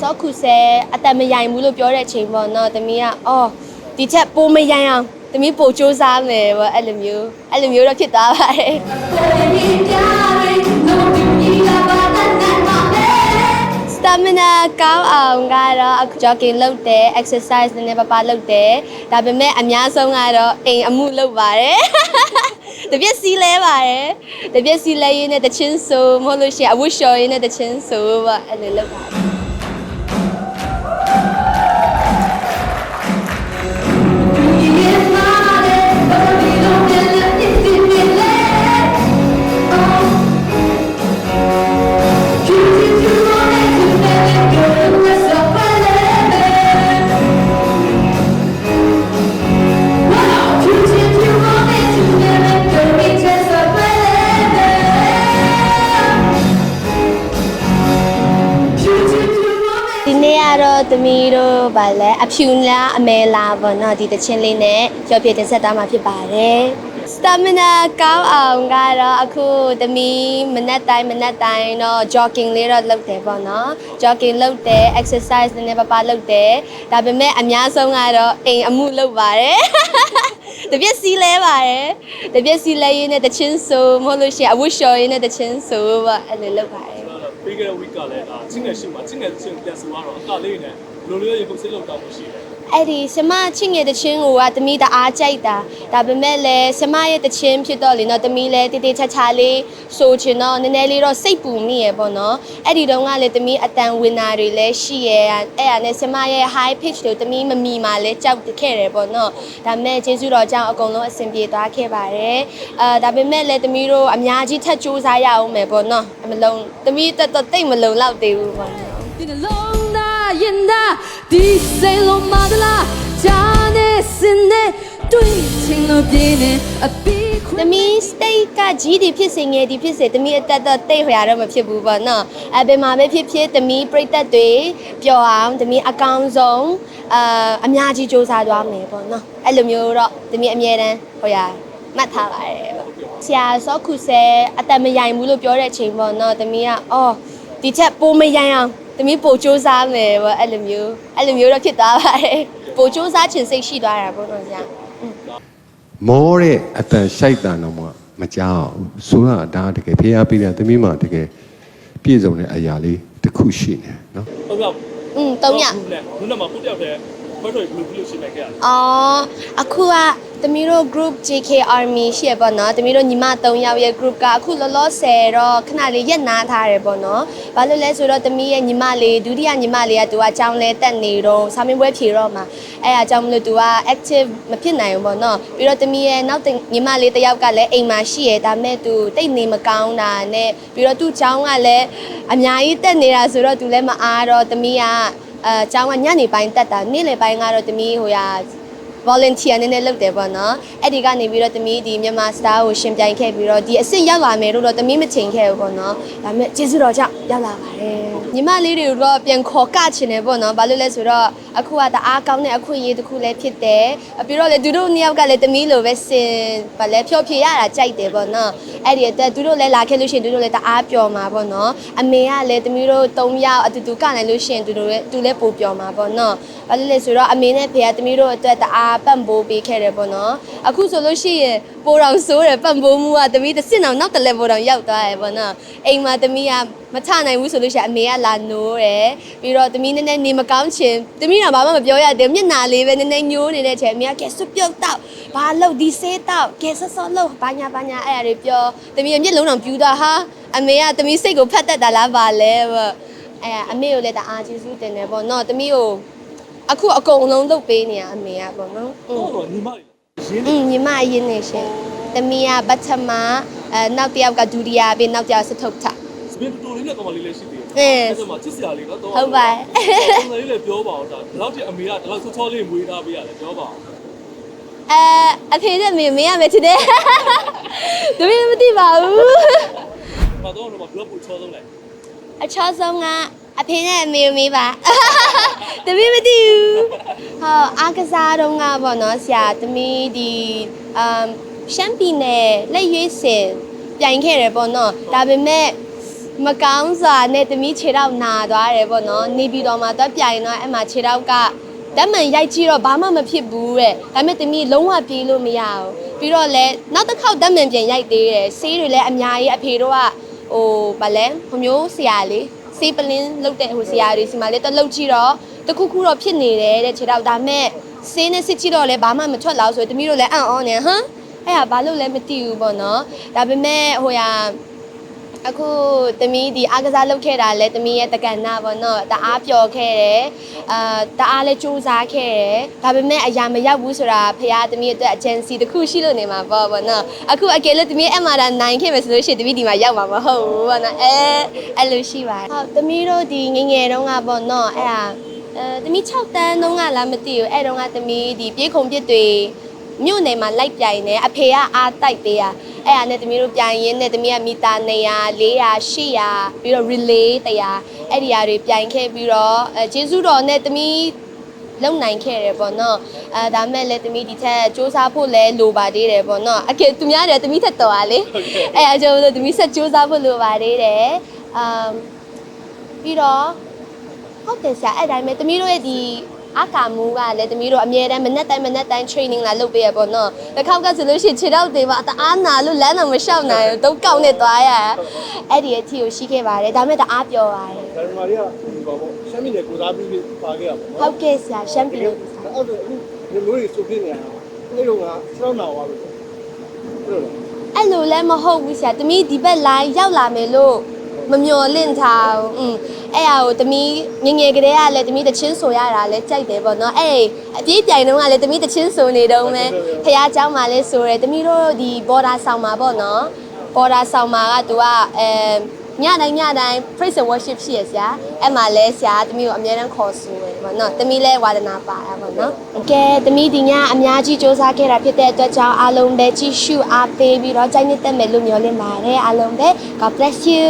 စောခုဆဲအတန်မယိုင်ဘူးလို့ပြောတဲ့အချိန်ပေါ့နော်သမီးကအော်ဒီချက်ပိုမယိုင်အောင်သမီးပိုစူးစမ်းမယ်ပေါ့အဲ့လိုမျိုးအဲ့လိုမျိုးတော့ဖြစ်သွားပါတယ် stamina ကောင်းအောင်ကတော့အခု jogging လုပ်တယ် exercise နည်းနည်းပါးပါးလုပ်တယ်ဒါပေမဲ့အများဆုံးကတော့အိမ်အမှုလုပ်ပါတယ်တပြက်စီလဲပါတယ်တပြက်စီလဲရင်းနဲ့တချင်းဆိုမဟုတ်လို့ရှိရင်အဝတ်လျှော်ရင်းနဲ့တချင်းဆိုပေါ့အဲ့လိုလုပ်ပါတယ် သမီးတို့ဗာလဲအဖြူလားအမဲလားပေါ့နော်ဒီတချင်းလေးနဲ့ကြော်ပြတင်ဆက်သားမှာဖြစ်ပါတယ် stamina ကောင်းအောင်ကတော့အခုသမီးမနက်တိုင်းမနက်တိုင်းတော့ jogging လေးတော့လုပ်တယ်ပေါ့နော် jogging လုပ်တယ် exercise နည်းနည်းပါးပါးလုပ်တယ်ဒါပေမဲ့အများဆုံးကတော့အိမ်အမှုလုပ်ပါတယ်တပြက်စီလဲပါတယ်တပြက်စီလဲရင်းနဲ့တချင်းဆိုမဟုတ်လို့ရှိရင်အဝတ်လျှော်ရင်းနဲ့တချင်းဆိုပေါ့အဲ့လိုလုပ်ပါတယ် ပြီးခဲ့တဲ့ week ကလည်းဒါချင်းငယ်ရှိမှာချင်းငယ်ချင်းပြန်ဆိုတော့အကလေးနဲ့ ဘယ်လိုလေးရေပုံစံလောက်တောင်းလို့ရှိတယ်အဲ့ဒီဆမချင်းငယ်တချင်းကိုကတမီးတအားကြိုက်တာဒါပေမဲ့လည်းဆမရဲ့တချင်းဖြစ်တော့လေနော်တမီးလည်းတေးတေးချာချာလေးဆိုချင်တော့နည်းနည်းလေးတော့စိတ်ပူမိရပေါ့နော်အဲ့ဒီတုန်းကလည်းတမီးအတန်ဝင်နာတွေလည်းရှိရအဲ့ဒါနဲ့ဆမရဲ့ high pitch ကိုတမီးမမီမှလည်းကြောက်ခဲ့တယ်ပေါ့နော်ဒါပေမဲ့ကျေးဇူးတော်ကြောင့်အကုန်လုံးအဆင်ပြေသွားခဲ့ပါတယ်အာဒါပေမဲ့လည်းတမီးတို့အများကြီးထပ်စူးစမ်းရအောင်မယ်ပေါ့နော်အမလုံးတမီးတက်တော့တိတ်မလုံလောက်သေးဘူးပေါ့နော်ဒီနှလုံးသားရင်သား ဒီစိတ်လုံးမဒလားဂျာနေစင်နေတွေ့ချင်လို့ပြင်းနေအပီခွ။သမီး state ကကြီးဒီဖြစ်စေငယ်ဒီဖြစ်စေသမီးအသက်တော့တိတ်ဟွာတော့မဖြစ်ဘူးပေါ့နော်။အဲဘယ်မှာပဲဖြစ်ဖြစ်သမီးပြိသက်တွေပျော်အောင်သမီးအကောင်းဆုံးအာအများကြီးစူးစမ်းသွားမယ်ပေါ့နော်။အဲ့လိုမျိုးတော့သမီးအမြဲတမ်းဟိုရမှတ်ထားပါတယ်ပေါ့။ဆရာစောခုဆဲအသက်မယိုင်ဘူးလို့ပြောတဲ့အချိန်ပေါ့နော်။သမီးကအော်ဒီချက်ပိုမယိုင်အောင် သမီးပိုစူးစမ်းမယ်ပေါ့အဲ့လိုမျိုးအဲ့လိုမျိုးတော့ဖြစ်သွားပါတယ်။ပိုစူးစမ်းခြင်းစိတ်ရှိသွားတာပေါ့နော်ဆရာ။မောတဲ့အတန်ရှိုက်တန်တော့မှမကြောက်ဘူးဆိုတော့ဒါတကယ်ဖျားပေးတယ်သမီးမတကယ်ပြည့်စုံတဲ့အရာလေးတစ်ခုရှိနေနော်ဟုတ်ကဲ့อืม3ရက်ခုနကမှကိုတယောက်တည်း ဘယ်လိုဘယ်လိုရှိနိုင်ခဲ့ရလဲအော်အခုကသမီးတို့ group JK Army ရှိရပေါ့နော်သမီးတို့ညီမ3ယောက်ရဲ့ group ကအခုလောလောဆယ်တော့ခဏလေးရက်နာထားတယ်ပေါ့နော်ဘာလို့လဲဆိုတော့သမီးရဲ့ညီမလေးဒုတိယညီမလေးကသူကအကြောင်းလဲတက်နေတော့စာမင်းပွဲဖြေတော့မှာအဲအကြောင်းမလို့သူက active မဖြစ်နိုင်ဘူးပေါ့နော်ပြီးတော့သမီးရဲ့နောက်တစ်ညီမလေးတစ်ယောက်ကလည်းအိမ်မှာရှိရဒါမဲ့သူတိတ်နေမကောင်းတာနဲ့ပြီးတော့သူ့ကြောင်းကလည်းအများကြီးတက်နေတာဆိုတော့သူလည်းမအားတော့သမီးက အဲကျောင်းကညနေပိုင်းတက်တာနေ့လယ်ပိုင်းကတော့သမီးဟိုရ volunteer နည်းနည်းလုပ်တယ်ပေါ့နော်အဲ့ဒီကနေပြီးတော့တမီးဒီမြန်မာ star ကိုရှင်ပြိုင်ခဲ့ပြီးတော့ဒီအစ်စ်ရောက်လာမယ်လို့တော့တမီးမချိန်ခဲ့ဘူးပေါ့နော်ဒါပေမဲ့ကျေးဇူးတော်ကြောင့်ရောက်လာပါတယ်ညီမလေးတွေကိုတော့ပြန်ခေါ်ကချင်တယ်ပေါ့နော်ဘာလို့လဲဆိုတော့အခုကတအားကောင်းတဲ့အခွင့်အရေးတစ်ခုလည်းဖြစ်တယ်ပြီးတော့လေသူတို့နှစ်ယောက်ကလည်းတမီးလိုပဲစင်ဗာလဲဖြောဖြေရတာကြိုက်တယ်ပေါ့နော် အဲ့ဒီအတွက်သူတို့လည်းလာခဲ့လို့ရှိရင်သူတို့လည်းတအားပျော်မှာပေါ့နော်အမေကလည်းတမီးတို့၃ယောက်အတူတူကနိုင်လို့ရှိရင်သူတို့လည်းသူလည်းပိုပျော်မှာပေါ့နော်ဘာလို့လဲဆိုတော့အမေနဲ့ဖေကတမီးတို့အတွက်တအားပံ့ပိုးပေးခဲ့တယ်ပေါ့နော်အခုဆိုလို့ရှိရင်ပိုတော်ဆိုးတယ်ပံ့ပိုးမှုကတမီးတစ်စင်အောင်နောက်တစ် level တောင်ရောက်သွားတယ်ပေါ့နော်အိမ်မှာတမီးက မထနိုင်ဘူးဆိုလို့ရှိရင်အမေကလာနိုးတယ်ပြီးတော့သမီးနည်းနည်းနေမကောင်းချင်သမီးကဘာမှမပြောရသေးဘူးမျက်နာလေးပဲနည်းနည်းညိုးနေတဲ့အချိန်အမေကကဲစွပြုတ်တော့ဘာလို့ဒီဆေးတော့ကဲဆော့ဆော့လို့ဘာညာဘာညာအဲ့အရာတွေပြောသမီးကမျက်လုံးတောင်ပြူတော့ဟာအမေကသမီးစိတ်ကိုဖတ်တတ်တာလားဗာလဲပေါ့အဲ့အမေကိုလည်းတအားကျေးဇူးတင်တယ်ပေါ့နော်သမီးကိုအခုအကုန်လုံးလုပ်ပေးနေရအမေကပေါ့နော်ဟုတ်တော့ညီမရင်ညီမအရင်နေရှင်သမီးကပထမအဲနောက်တစ်ယောက်ကဒုတိယပြီးနောက်တစ်ယောက်စထုတ်ထ စပင်းတူလေးနဲ့ကောင်မလေးလည်းရှိသေးတယ်အေးအဲ့ဒါမှချစ်စရာလေးနော်တော့ဟုတ်ပါတယ်ကောင်မလေးလည်းပြောပါအောင်ဒါဘယ်လောက်ထိအမေကဒီလောက်ဆောချောလေးမွေးထားပေးရလဲပြောပါအောင်အဲအဖေနဲ့မေမေရမယ်ချစ်တယ်တမီးမသိပါဘူးမတော့တော့ဘလော့ပူချောဆုံးလိုက်အချောဆုံးကအဖေနဲ့မေမေပါတမီးမသိဘူးဟောအားကစားတော့ကပေါ့နော်ဆရာတမီးဒီအမ်ရှမ်းပြည်နယ်လက်ရွေးစင်ပြိုင်ခဲ့တယ်ပေါ့နော်ဒါပေမဲ့ မကောင်းစွာနဲ့တမီးခြေထောက်နာသွားတယ်ပေါ့နော်နေပြီးတော့မှတော့ပြိုင်တော့အဲ့မှာခြေထောက်ကဓာတ်မှန်ရိုက်ကြည့်တော့ဘာမှမဖြစ်ဘူးတဲ့ဒါပေမဲ့တမီးလုံးဝပြေးလို့မရဘူးပြီးတော့လဲနောက်တစ်ခေါက်ဓာတ်မှန်ပြန်ရိုက်သေးတယ်ဆေးတွေလည်းအများကြီးအဖေတို့ကဟိုဗာလဲဟိုမျိုးဆရာလေးဆေးပလင်းလုပ်တဲ့ဟိုဆရာတွေစီမှာလည်းတက်လုပ်ကြည့်တော့တခုခုတော့ဖြစ်နေတယ်တဲ့ခြေထောက်ဒါပေမဲ့ဆေးနဲ့စစ်ကြည့်တော့လည်းဘာမှမထွက်လောက်ဆိုတမီးတို့လည်းအံ့ဩနေဟမ်အဲ့ဟာဘာလို့လဲမသိဘူးပေါ့နော်ဒါပေမဲ့ဟိုဟာ အခုတမီးဒီအားကစားလုပ်ခဲ့တာလဲတမီးရဲ့တက္ကနာပေါ့နော်တအားပျော်ခဲ့တယ်အာတအားလဲစူးစမ်းခဲ့တယ်ဒါပေမဲ့အရာမရောက်ဘူးဆိုတာဖခင်တမီးအတွက် agency တစ်ခုရှိလို့နေမှာပေါ့ပေါ့နော်အခုအကယ်လို့တမီးအမှန်တန်နိုင်ခဲ့မယ်ဆိုလို့ရှိရင်တမီးဒီမှာရောက်မှာမဟုတ်ဘူးပေါ့နော်အဲအဲ့လိုရှိပါတယ်ဟုတ်တမီးတို့ဒီငယ်ငယ်တုန်းကပေါ့နော်အဲ့ဒါအဲတမီး6တန်းတုန်းကလားမသိဘူးအဲ့တုန်းကတမီးဒီပြေးခုံပြစ်တွေမြို့နယ်မှာလိုက်ပြိုင်နေအဖေကအားတိုက်သေးရ အဲ့အားနဲ့တမီးတို့ပြိုင်ရင်းနဲ့တမီးကမီတာ200 400 800ပြီးတော့ relay 100အဲ့ဒီဟာတွေပြိုင်ခဲ့ပြီးတော့အဲဂျေစုတော်နဲ့တမီးလုံနိုင်ခဲ့တယ်ပေါ့နော်အဲဒါမဲ့လည်းတမီးဒီထက်စူးစမ်းဖို့လည်းလိုပါသေးတယ်ပေါ့နော်အကယ်သူများတယ်တမီးထက်တော်ပါလေအဲ့အကြောင်းလို့တမီးဆက်စူးစမ်းဖို့လိုပါသေးတယ်အမ်ပြီးတော့ဟုတ်တယ်ဆရာအဲ့တိုင်းပဲတမီးတို့ရဲ့ဒီ အကာမူကလည်းတမီးတို့အမြဲတမ်းမနေ့တိုင်းမနေ့တိုင်း training လာလုပ်ပေးရပေါ့နော်တစ်ခေါက်ကဆိုလို့ရှိရင်ခြေထောက်တွေပါတအားနာလို့လမ်းတော့မလျှောက်နိုင်ဘူးတော့ကောက်နေသွားရအဲ့ဒီအထီကိုရှိခဲ့ပါတယ်ဒါမဲ့တအားပြောပါတယ်ဒါပေမဲ့တွေကဘာပေါ့ရှမ်းပြည်နယ်ကိုစားပြီးပါခဲ့ရပါဟုဘောတ်ကဲ့ဆရာရှမ်းပြည်နယ်အဲ့ဒါအခုဒီလိုတွေဆိုပြနေရတာအဲ့လိုကစောင်းနာသွားလို့အဲ့လိုအဲ့လိုလည်းမဟုတ်ဘူးဆရာတမီးဒီဘက် line ရောက်လာမယ်လို့ မမျော်လင့်ထားဘူးอืมအဲ့ဟာကိုတမီးငယ်ငယ်ကလေးကလည်းတမီးတချင်းဆိုရတာလည်းကြိုက်တယ်ပေါ့နော်အဲ့အပြေးပြိုင်တော့ကလည်းတမီးတချင်းဆိုနေတော့မယ်ဖះเจ้าမှာလည်းဆိုတယ်တမီးတို့ဒီ border ဆောင်မှာပေါ့နော် border ဆောင်မှာကသူကအဲညတိုင်းညတိုင်း praise and worship ရှိရဆရာအဲ့မှာလဲဆရာတမီးကိုအများတန်းခေါ်ဆိုတယ်ပေါ့နော်တမီးလဲဝါဒနာပါတာပေါ့နော်အကဲတမီးဒီညအများကြီးစ조사ခဲ့တာဖြစ်တဲ့အတွက်ကြောင့်အားလုံးပဲကြည့်ရှုအားပေးပြီးတော့ကြိုက်နှစ်သက်မယ်လို့မျှော်လင့်ပါတယ်အားလုံးပဲ God bless you